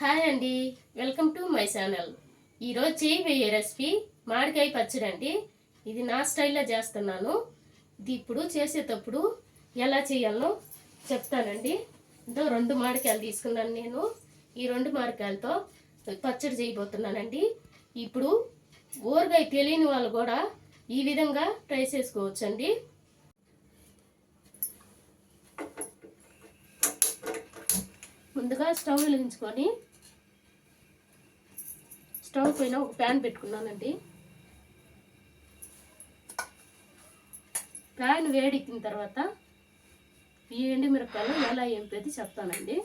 Hi అండి. Welcome to my channel. ఈరోజు చేయబోయే రెసిపీ మామిడికాయ పచ్చడి అండి. ఇది నా స్టైల్లో చేస్తున్నాను. ఇది ఇప్పుడు చేసేటప్పుడు ఎలా చేయాలో చెప్తానండి. ఇంతో రెండు మామిడికాయలు తీసుకున్నాను నేను. ఈ రెండు మామిడికాయలతో పచ్చడి చేయబోతున్నానండి. ఇప్పుడు ఊరగాయ తెలియని వాళ్ళు కూడా ఈ విధంగా ట్రై చేసుకోవచ్చండి. ముందుగా స్టవ్ వెలిగించుకొని స్టవ్ పైన ఒక ప్యాన్ పెట్టుకున్నానండి. ప్యాన్ వేడెక్కిన తర్వాత ఈ ఎండుమిరపకాయలు ఎలా ఏంపేది చెప్తానండి.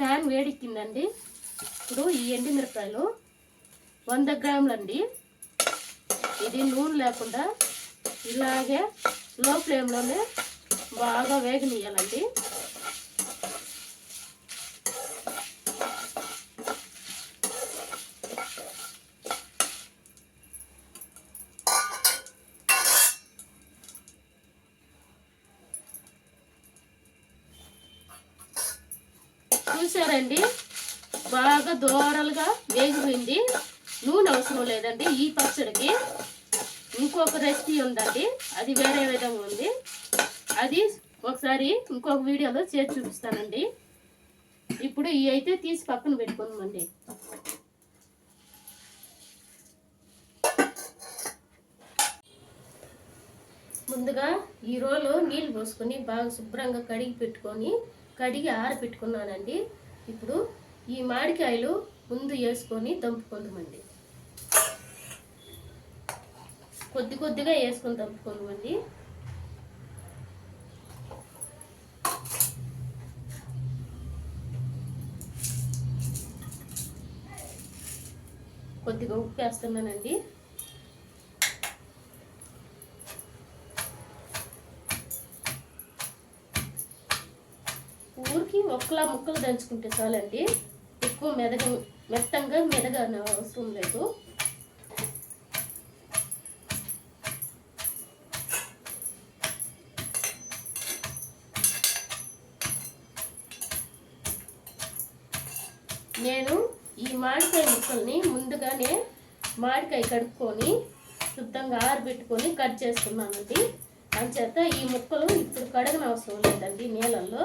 ప్యాన్ వేడెక్కిందండి. ఇప్పుడు ఈ ఎండుమిరపకాయలు వంద గ్రాములండి. ఇది నూనె లేకుండా ఇలాగే లో ఫ్లేమ్లోనే బాగా వేగనీయాలండి చూసారండి? బాగా దోరలుగా వేగిపోయింది. నూనె అవసరం లేదండి ఈ పచ్చడికి. ఇంకొక రెసిపీ ఉందండి అది వేరే విధంగా ఉంది. అది ఒకసారి ఇంకొక వీడియోలో చేసి చూపిస్తానండి. ఇప్పుడు ఈ అయితే తీసి పక్కన పెట్టుకుందామండి. ముందుగా ఈ రోలు నీళ్ళు పోసుకొని బాగా శుభ్రంగా కడిగి పెట్టుకొని కడిగి ఆరబెట్టుకున్నానండి ఇప్పుడు ఈ మామిడికాయలు ముందు వేసుకొని దంపుకుందామండి. కొద్ది కొద్దిగా వేసుకొని దంపుకుందామండి. కొద్దిగా ఉప్పు వేస్తున్నానండి. ముక్కలా ముక్కలు దంచుకుంటే చాలండి. ఎక్కువ మెదగ మెత్తంగా మెదగ అవసరం లేదు. నేను ఈ మామిడికాయ ముక్కల్ని ముందుగానే మామిడికాయ కడుక్కొని శుద్ధంగా ఆరబెట్టుకొని కట్ చేసుకున్నానండి అంచేత ఈ ముక్కలు ఇప్పుడు కడగన అవసరం లేదండి నీళ్ళల్లో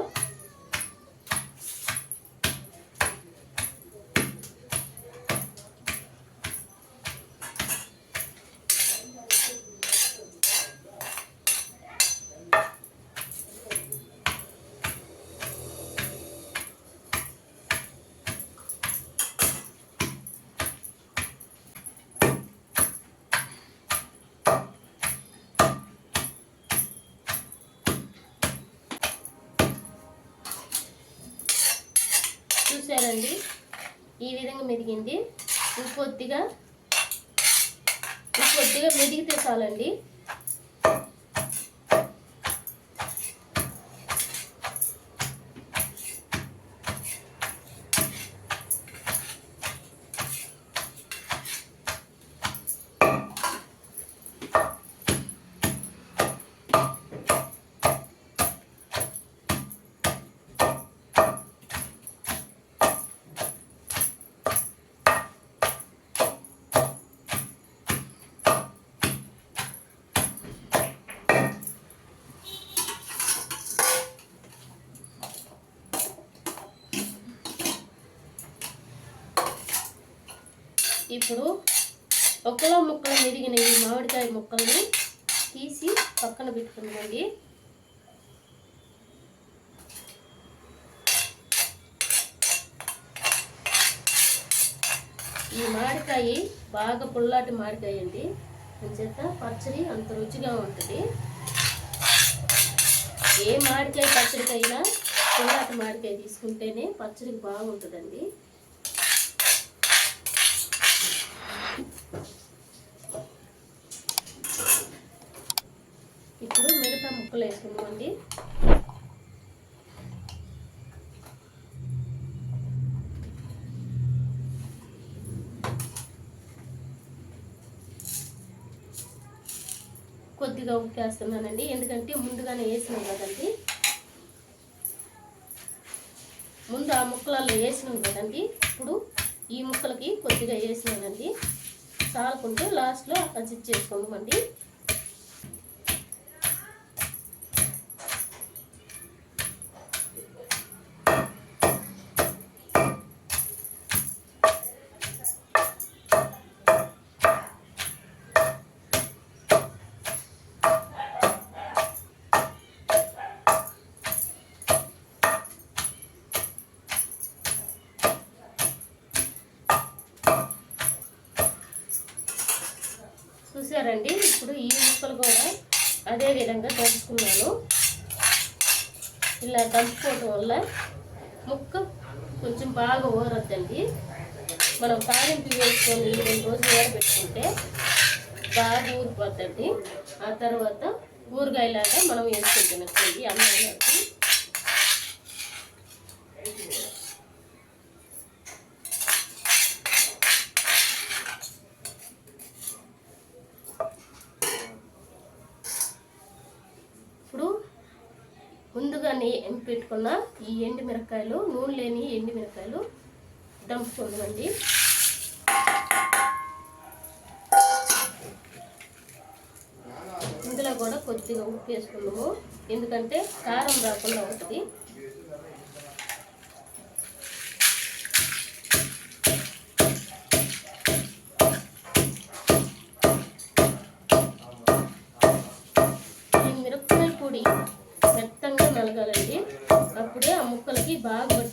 చూసారండి ఈ విధంగా మెదిగింది. ఇంకొద్దిగా ఇంకొద్దిగా మెదిగితే చాలండి. ఇప్పుడు ఒక్కలో ముక్కలు మెరిగిన ఈ మామిడికాయ ముక్కల్ని తీసి పక్కన పెట్టుకుందామండి. ఈ మామిడికాయ బాగా పుల్లాటి మామిడికాయ అండి అంచేత పచ్చడి అంత రుచిగా ఉంటుంది. ఏ మామిడికాయ పచ్చడికైనా పుల్లాటి మామిడికాయ తీసుకుంటేనే పచ్చడికి బాగుంటుందండి ఇప్పుడు మిగతా ముక్కలు వేసుకుందామండి. కొద్దిగా కొద్దిగా ఉప్పు వేస్తున్నానండి. ఎందుకంటే ముందుగానే వేసినాం కదండి. ముందు ఆ ముక్కలలో వేసినాం కదండి. ఇప్పుడు ఈ ముక్కలకి కొద్దిగా వేసినానండి. చాలుకుంటే లాస్ట్లో అడ్జస్ట్ చేసుకుందామండి చూసారండి? ఇప్పుడు ఈ ముక్కలు కూడా అదే విధంగా దంచుకున్నాను. ఇలా దంచుకోవటం వల్ల ముక్క కొంచెం బాగా ఊరద్దండి. మనం తాలింపు వేసుకొని రెండు రోజులు ఊరబెట్టుకుంటే బాగా ఊరిపోద్దండి. ఆ తర్వాత ఊరగాయలాగా మనం వేసుకుంటున్నాం అన్నీ ఇప్పుడు ముందుగానే ఎంపి పెట్టుకున్న ఈ ఎండు మిరపకాయలు నూనె లేని ఎండు మిరపకాయలు దంపుకుందామండి. ఇందులో కూడా కొద్దిగా ఉప్పు వేసుకున్నాము ఎందుకంటే కారం రాకుండా ఉంటుంది. మిరపకాయ పొడి మెత్తంగా నలగాలండి. ముక్కలకి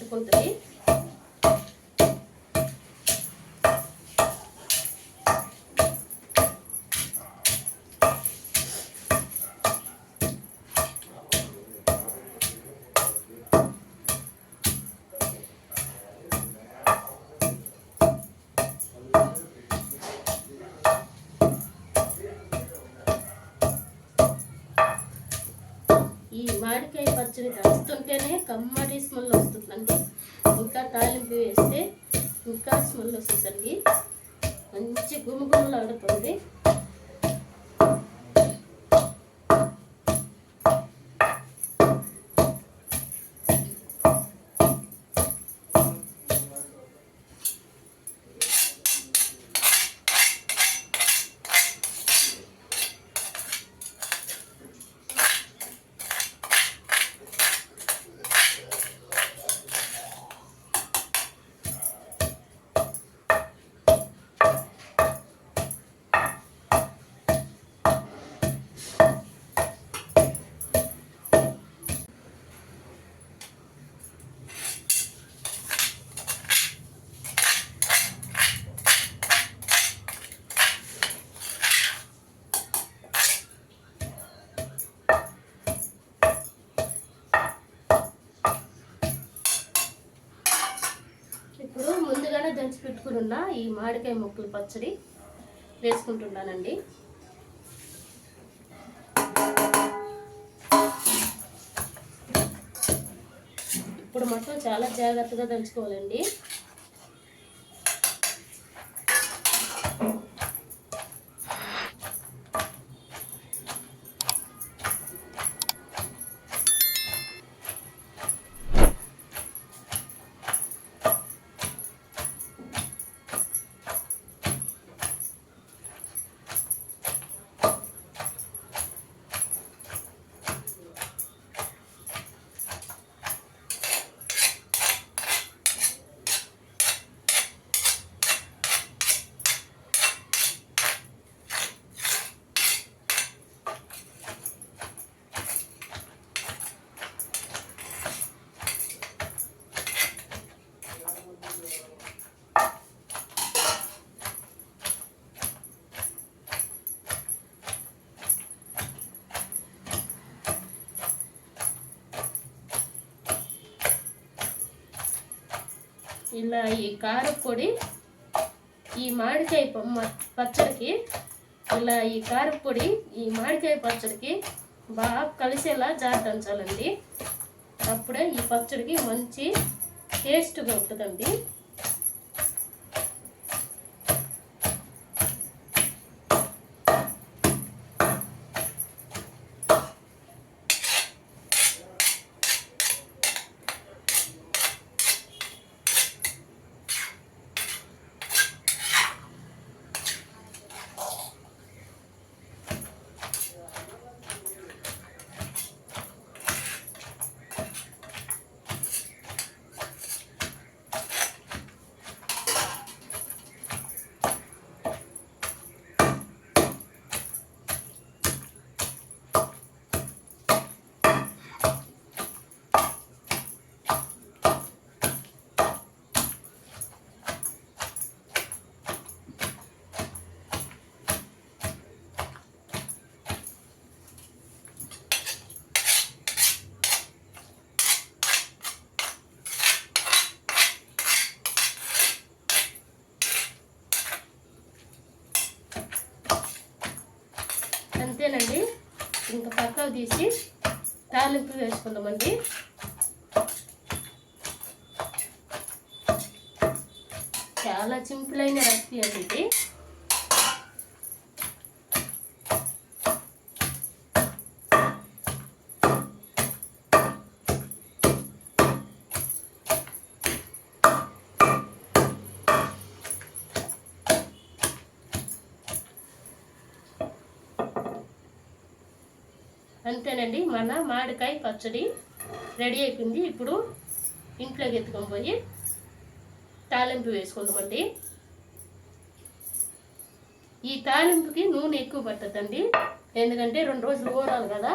ఈ మామిడికాయ పచ్చడి దంచుతుంటేనే కమ్మటి స్మెల్ వస్తుందండి ఇంకా తాలింపు వేస్తే ఇంకా స్మెల్ వస్తుందండి. మంచి గుమగుమలు ఆడుతుంది దంచి పెట్టుకుని ఉన్న ఈ మామిడికాయ ముక్కలు పచ్చడి వేసుకుంటున్నానండి. ఇప్పుడు మొత్తం చాలా జాగ్రత్తగా దంచుకోవాలండి. ఇలా ఈ కారపొడి ఈ మామిడికాయ మ- పచ్చడికి ఇలా ఈ కారపొడి ఈ మామిడికాయ పచ్చడికి బాగా కలిసేలా జాగ్రత్తించాలండి అప్పుడే ఈ పచ్చడికి మంచి టేస్ట్గా ఉంటుందండి. అంతేనండి. ఇంకా పక్కకు తీసి తాలింపు వేసుకుందామండి. చాలా సింపుల్ అయిన రెసిపీ అండి ఇది. అంతేనండి మన మామిడికాయ పచ్చడి రెడీ అయిపోయింది. ఇప్పుడు ఇంట్లోకి ఎత్తుకొని పోయి తాలింపు వేసుకుందామండి. ఈ తాలింపుకి నూనె ఎక్కువ పట్టద్దండి. ఎందుకంటే రెండు రోజులు ఊరాలి కదా.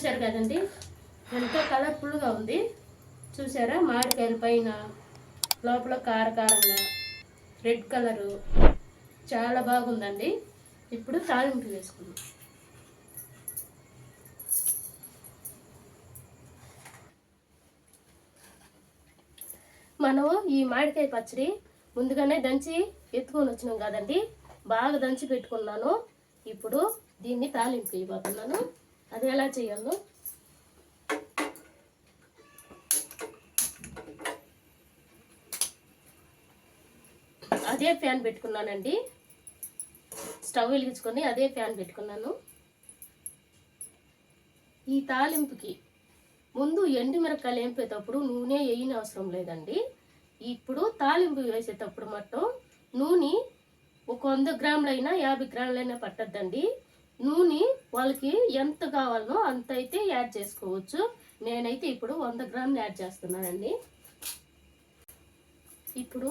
చూశారు కదండి? ఎంతో కలర్ఫుల్గా ఉంది. చూసారా మామిడికాయల పైన లోపల కారకారంగా రెడ్ కలరు. చాలా బాగుందండి. ఇప్పుడు తాలింపు వేసుకుందాం. మనం ఈ మామిడికాయ పచ్చడి ముందుగానే దంచి ఎత్తుకొని వచ్చినాం కదండి. బాగా దంచి పెట్టుకున్నాను. ఇప్పుడు దీన్ని తాలింపు ఇవ్వబోతున్నాను అది ఎలా చేయాలో? అదే ఫ్యాన్ పెట్టుకున్నానండి. స్టవ్ వెలిగించుకొని అదే ఫ్యాన్ పెట్టుకున్నాను. ఈ తాలింపుకి ముందు ఎండుమిరకాయలు వేపేటప్పుడు నూనె వేయని అవసరం లేదండి. ఇప్పుడు తాలింపు వేసేటప్పుడు మట్టం నూనె ఒక వంద గ్రాములైనా యాభై గ్రాములైనా పట్టద్దండి. నూనె వాళ్ళకి ఎంత కావాలనో అంత అయితే యాడ్ చేసుకోవచ్చు. నేనైతే ఇప్పుడు వంద గ్రాములు యాడ్ చేస్తున్నానండి. ఇప్పుడు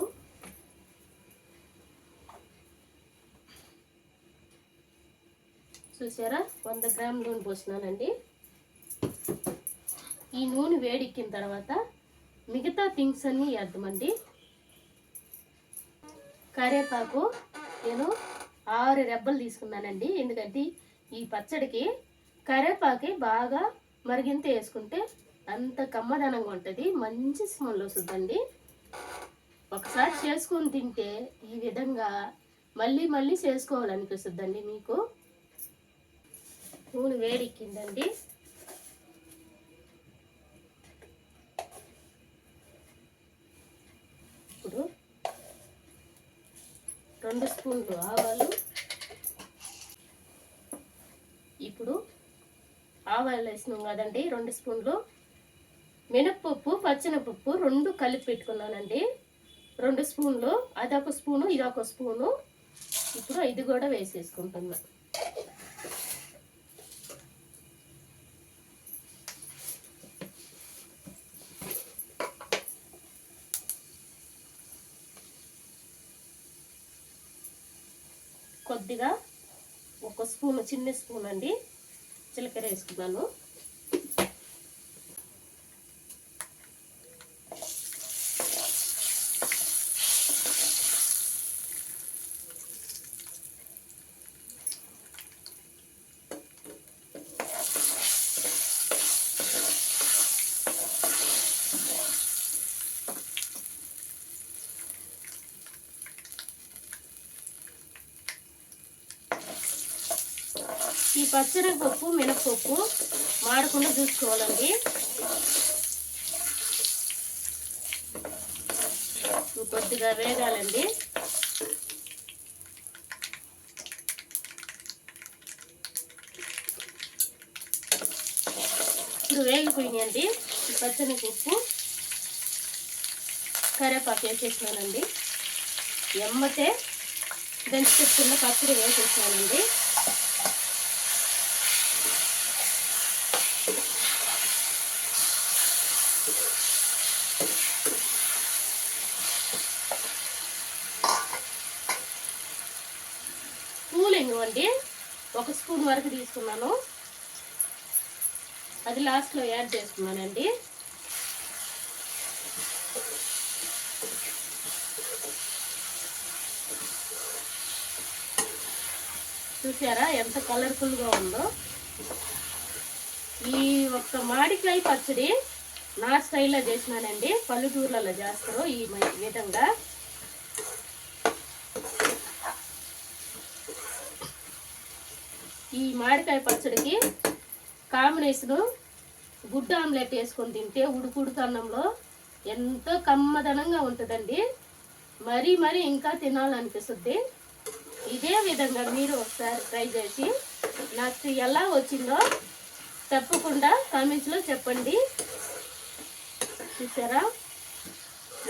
చూసారా? వంద గ్రాముల నూనె పోసినానండి. ఈ నూనె వేడెక్కిన తర్వాత మిగతా థింగ్స్ అన్నీ వేద్దామండి కరేపాకు నేను ఆరు రెబ్బలు తీసుకున్నానండి. ఎందుకంటే ఈ పచ్చడికి కరేపాకి బాగా మరిగింత వేసుకుంటే అంత కమ్మదనంగా ఉంటుంది. మంచి స్మెల్ వస్తుందండి. ఒకసారి చేసుకొని తింటే ఈ విధంగా మళ్ళీ మళ్ళీ చేసుకోవాలనిపిస్తుందండి మీకు. నూనె వేడెక్కిందండి. రెండు స్పూన్లు ఆవాలు. ఇప్పుడు ఆవాలు వేసినాం కదండి రెండు స్పూన్లు. మినప్పప్పు పచ్చెనపప్పు రెండు కలిపి పెట్టుకున్నానండి. రెండు స్పూన్లు అదొక స్పూను ఇదొక స్పూను. ఇప్పుడు ఇది కూడా వేసేసుకుంటున్నాను కొద్దిగా ఒక స్పూన్ చిన్న స్పూన్ అండి. జీలకర్ర వేసుకున్నాను. పచ్చనగపప్పు మినపప్పు మాడకుండా చూసుకోవాలండి. కొద్దిగా వేగాలండి. ఇప్పుడు వేగిపోయినాయండి. పచ్చని పప్పు కరేపాకు వేసేసినానండి. ఎమ్మతే దంచి పెట్టుకున్న పచ్చడి వేసేసినానండి కూలింగ్ అండి ఒక స్పూన్ వరకు తీసుకున్నాను. అది లాస్ట్లో యాడ్ చేసుకున్నానండి చూసారా ఎంత కలర్ఫుల్గా ఉందో? ఈ ఒక్క మాడికాయ పచ్చడి నా స్టైల్లో చేసినానండి. పల్లెటూర్లలో చేస్తారు ఈ మ- విధంగా. ఈ మామిడికాయ పచ్చడికి కాంబినేషను గుడ్డ ఆమ్లెట్ వేసుకొని తింటే ఉడుకుడుకు అన్నంలో ఎంతో కమ్మదనంగా ఉంటుందండి. మరీ మరీ ఇంకా తినాలనిపిస్తుంది. ఇదే విధంగా మీరు ఒకసారి ట్రై చేసి నాకు ఎలా వచ్చిందో తప్పకుండా కామెంట్స్లో చెప్పండి. చూసారా?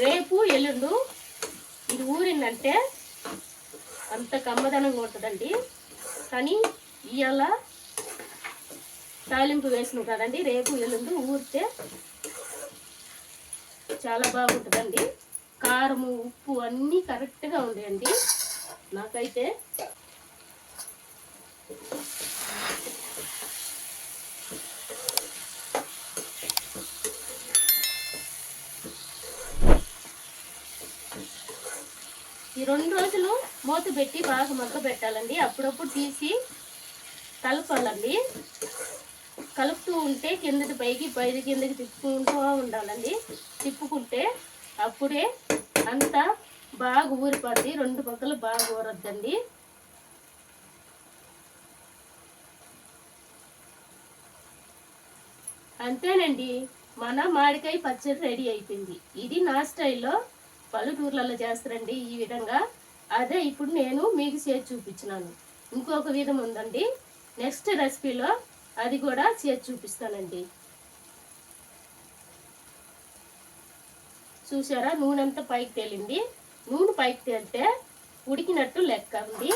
రేపు ఎల్లుండు ఇది ఊరిందంటే అంత కమ్మదనంగా ఉంటుందండి. కానీ ఇవాళ తాలింపు వేసినాం కదండి రేపు ఎల్లుండి ఊరితే చాలా బాగుంటుందండి. కారము ఉప్పు అన్నీ కరెక్ట్గా ఉండేయండి. నాకైతే ఈ రెండు రోజులు మూత పెట్టి బాగా మగ్గ పెట్టాలండి అప్పుడప్పుడు తీసి కలపాలండి. కలుపుతూ ఉంటే కిందకి పైకి పైకి కిందకి తిప్పుకుంటూ ఉండాలండి. తిప్పుకుంటే అప్పుడే అంతా బాగా ఊరిపడి రెండు పక్కలు బాగా ఊరద్దండి. అంతేనండి మన మామిడికాయ పచ్చడి రెడీ అయిపోయింది. ఇది నా స్టైల్లో పల్లెటూర్లలో చేస్తారండి ఈ విధంగా. అదే ఇప్పుడు నేను మీకు చేసి చూపించినాను. ఇంకొక విధం ఉందండి. నెక్స్ట్ రెసిపీలో అది కూడా చేసి చూపిస్తానండి. చూసారా? నూనె అంతా పైకి తేలింది. నూనె పైకి తేలితే ఉడికినట్టు లెక్క ఉంది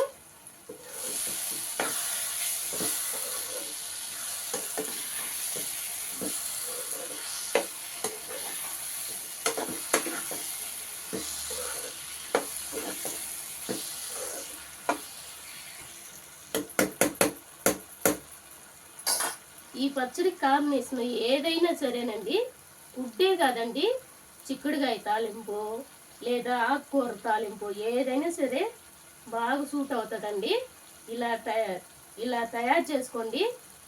ఈ పచ్చడి కాంబినేషన్ ఏదైనా సరేనండి. ఉడ్డే కాదండి. చిక్కుడుగాయ తాలింపు లేదా ఆకుకూర తాలింపు ఏదైనా సరే బాగా సూట్ అవుతుందండి. ఇలా ఇలా తయారు చేసుకోండి.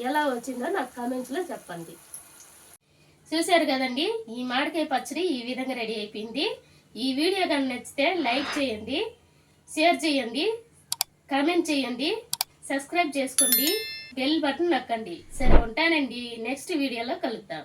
ఎలా వచ్చిందో నాకు కామెంట్స్లో చెప్పండి. చూశారు కదండి ఈ మామిడికాయ పచ్చడి ఈ విధంగా రెడీ అయిపోయింది. ఈ వీడియో కానీ నచ్చితే లైక్ చేయండి షేర్ చేయండి కామెంట్ చేయండి సబ్స్క్రైబ్ చేసుకోండి. బెల్ బటన్ నొక్కండి. సరే ఉంటానండి. నెక్స్ట్ వీడియోలో కలుద్దాం.